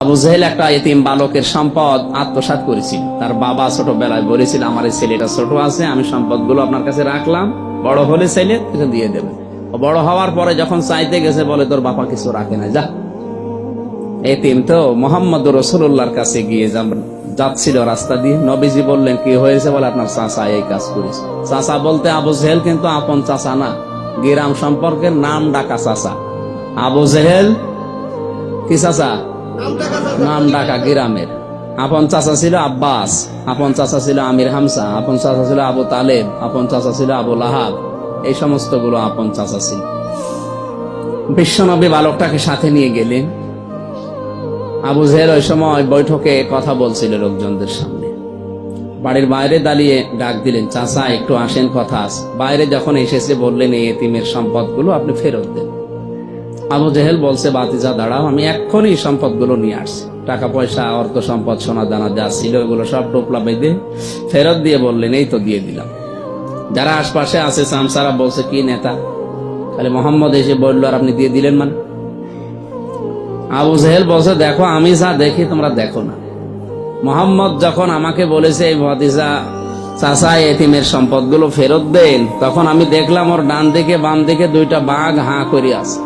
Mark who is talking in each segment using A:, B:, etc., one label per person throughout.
A: আবু জেহেল একটা এতিম বালকের সম্পদ আত্মসাৎ করেছিল। তার বাবা ছোটবেলায় বলেছিল, আমার এই ছেলেটা ছোট আছে, আমি সম্পদগুলো আপনার কাছে রাখলাম। বড় হলে তোকে দিয়ে দেবে। বড় হওয়ার পরে যখন চাইতে গেছে, বলে, তোর বাবা কিছু রাখে না যা। এতিম তো মোহাম্মদ রসুল্লাহর কাছে গিয়ে যাচ্ছিল রাস্তা দিয়ে। নবীজি বললেন, কি হয়েছে? বলে, আপনার চাচা এই কাজ করেছে। চাচা বলতে, আবু জেহেল কিন্তু আপন চাচা না। গিরাম সম্পর্কের নাম ডাকা চাচা। আবু জেহেল, কি চাচা? নাম ডাকা গ্রামের। আপন চাচা ছিল আব্বাস, আপন চাচা ছিল আমির হামসা, আপন চাচা ছিল আবু তালেব, আপন চাচা ছিল আবু লাহাব। এই সমস্তগুলো আপন চাচা ছিল। বিশ্বনবী বালকটাকে সাথে নিয়ে গেলেন। আবু জেহেল ওই সময় বৈঠকে কথা বলছিল লোকজনদের সামনে। বাড়ির বাইরে দাঁড়িয়ে ডাক দিলেন, চাচা, একটু আসেন কথা বাইরে যখন এসেছে বললেন, এই এতিমের সম্পদগুলো আপনি ফেরত দেন। আবু জেহেল বলছে, বাতিজা, দাঁড়াও, আমি এক্ষুনি সম্পদগুলো নিয়ে আসছি। টাকা পয়সা অর্থ সম্পদ সোনা দানা যা ছিল, এগুলো সব টোপলা বেঁধে ফেরত দিয়ে বললেন, এই তো দিয়ে দিলাম। যারা আশপাশে আছে, সামসারা বলছে, কি নেতা? খালি মোহাম্মদ এসে বলল, আর আপনি দিয়ে দিলেন মানে? আবু জেহেল বলছে, দেখো, আমি যা দেখি, তোমরা দেখো না। মোহাম্মদ যখন আমাকে বলেছে, এই ভাতিজা চাচা এতিমের সম্পদগুলো ফেরত দেন, তখন আমি দেখলাম, ওর ডান দিকে, বাম দিকে দুইটা বাঘ হাঁ করে আছে।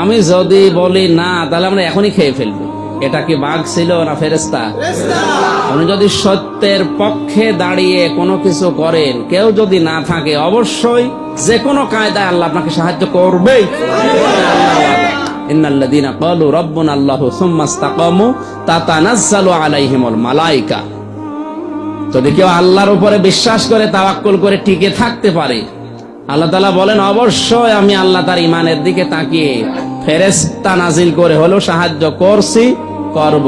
A: আমি যদি বলি না তাহলে আমরা এখনই খেয়ে ফেলব। এটা কি বাঘ ছিল না ফেরেস্তা আপনি যদি সত্যের পক্ষে দাঁড়িয়ে কোনো কিছু করেন কেউ যদি না থাকে অবশ্যই যে কোনো কায়দায় আল্লাহ আপনাকে সাহায্য করবেই। ইন্নাল্লাযীনা ক্বালু রাব্বুনা আল্লাহু সুম্মা ইসতাকামু তাতানাজ্জালু আলাইহিমুল মালায়েকা যদি কেউ আল্লাহর উপরে বিশ্বাস করে তাওয়াক্কুল করে টিকে থাকতে পারে আল্লাহ তালা বলেন, অবশ্যই আমি আল্লাহ তার ইমানের দিকে তাকিয়ে ফেরেস্তা নাজিল করে হলো সাহায্য করছি, করব।